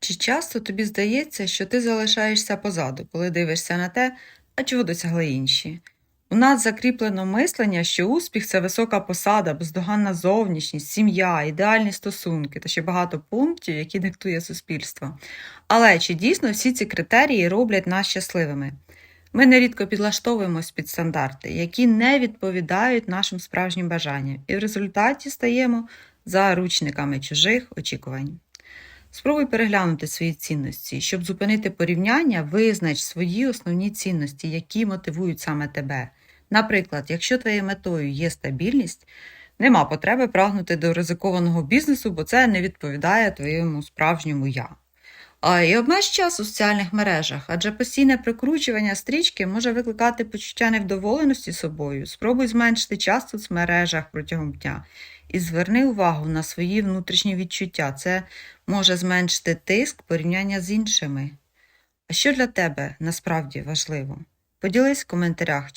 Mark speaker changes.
Speaker 1: Чи часто тобі здається, що ти залишаєшся позаду, коли дивишся на те, а чого досягли інші? У нас закріплено мислення, що успіх це висока посада, бездоганна зовнішність, сім'я, ідеальні стосунки та ще багато пунктів, які диктує суспільство. Але чи дійсно всі ці критерії роблять нас щасливими? Ми нерідко підлаштовуємось під стандарти, які не відповідають нашим справжнім бажанням, і в результаті стаємо заручниками чужих очікувань. Спробуй переглянути свої цінності. Щоб зупинити порівняння, визнач свої основні цінності, які мотивують саме тебе. Наприклад, якщо твоєю метою є стабільність, нема потреби прагнути до ризикованого бізнесу, бо це не відповідає твоєму справжньому я. А і обмеж час у соціальних мережах, адже постійне прикручування стрічки може викликати почуття невдоволеності собою. Спробуй зменшити час у соцмережах протягом дня і зверни увагу на свої внутрішні відчуття. Це може зменшити тиск порівняння з іншими. А що для тебе насправді важливо? Поділись в коментарях,